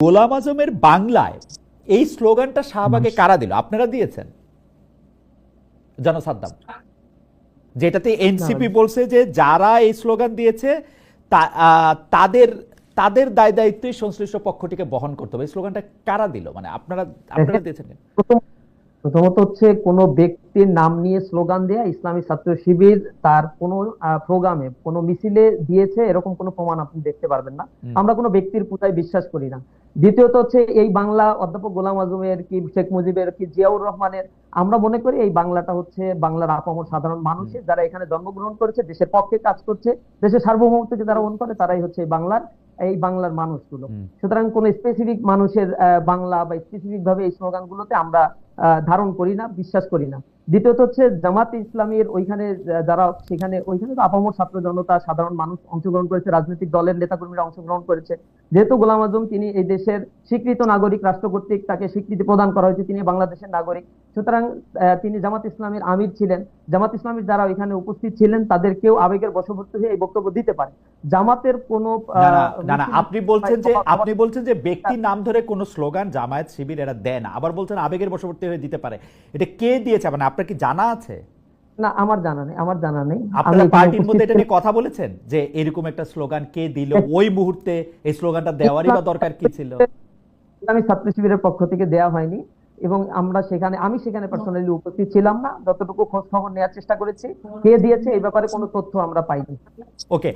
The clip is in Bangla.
গোলাম আজমের বাংলায় এই স্লোগানটা শাহবাগে কারা দিল? আপনারা দিয়েছেন। জনসাদ্দাম। যেটাতে এনসিপি বলছে যে যারা এই স্লোগান দিয়েছে তাদের তাদের দায় দায়িত্বই সংশ্লিষ্ট পক্ষটিকে বহন করতে হবে। এই স্লোগানটা কারা দিল? মানে আপনারা আপনারা দিয়েছেন। প্রথমত হচ্ছে কোন ব্যক্তির নাম নিয়ে স্লোগান দেয়া ইসলামী ছাত্র শিবির তার কোন প্রোগ্রামে কোন মিছিলে দিয়েছে এরকম কোনো প্রমাণ আপনি দেখতে পারবেন না। আমরা কোনো ব্যক্তির পূজায় বিশ্বাস করি না। দ্বিতীয়ত হচ্ছে এই বাংলা অধ্যাপক গোলাম আজমের কি শেখ মুজিবের কি জিয়াউর রহমানের আমরা মনে করি এই বাংলাটা হচ্ছে বাংলার আপামর সাধারণ মানুষের যারা এখানে জন্মগ্রহণ করেছে দেশের পক্ষে কাজ করছে দেশের সার্বভৌমত্বকে যারা অন করে তারাই হচ্ছে এই বাংলার এই বাংলার মানুষগুলো। সুতরাং কোন স্পেসিফিক মানুষের বাংলা বা স্পেসিফিক ভাবে এই স্লোগানগুলোতে আমরা ধারণ করি না বিশ্বাস করি না। দ্বিতীয়ত হচ্ছে জামাত ইসলামের ওইখানে যারা সেখানে ওইখানে তো আপামর ছাত্র জনতা সাধারণ মানুষ অংশগ্রহণ করেছে রাজনৈতিক দলের নেতাকর্মীরা অংশগ্রহণ করেছে। যেহেতু গোলাম আজম তিনি এই দেশের স্বীকৃত নাগরিক রাষ্ট্র কর্তৃক তাকে স্বীকৃতি প্রদান করা হয়েছে তিনি বাংলাদেশের নাগরিক। সুতরাং তিনি জামাত ইসলামের আমির ছিলেন। জামাত ইসলামের যারা ওইখানে উপস্থিত ছিলেন তাদেরকেও আবেগের বশবর্তী হয়ে এই বক্তব্য দিতে পারে। জামাতের কোনো না আপনি বলছেন যে আপনি বলছেন যে ব্যক্তির নাম ধরে কোনো স্লোগান জামায়াত শিবির এরা দেয় না। আবার বলছেন আবেগের বশবর্তী হয়ে দিতে পারে। এটা কে দিয়েছে? মানে আপনার কি জানা আছে? না আমার জানা নেই আমার জানা নেই। আপনারা পার্টির মধ্যে এটা নিয়ে কথা বলেছেন? যে এরকম একটা স্লোগান কে দিল? ওই মুহূর্তে এই স্লোগানটা দেওয়ারই বা দরকার কি ছিল? আমি ছাত্র শিবিরের পক্ষ থেকে দেয়া হয়নি। এবং আমরা সেখানে আমি সেখানে পার্সোনালি উপস্থিত ছিলাম না। যতটুকু খোঁজ খবর নেওয়ার চেষ্টা করেছি কে দিয়েছে এই ব্যাপারে কোনো তথ্য আমরা পাইনি। ওকে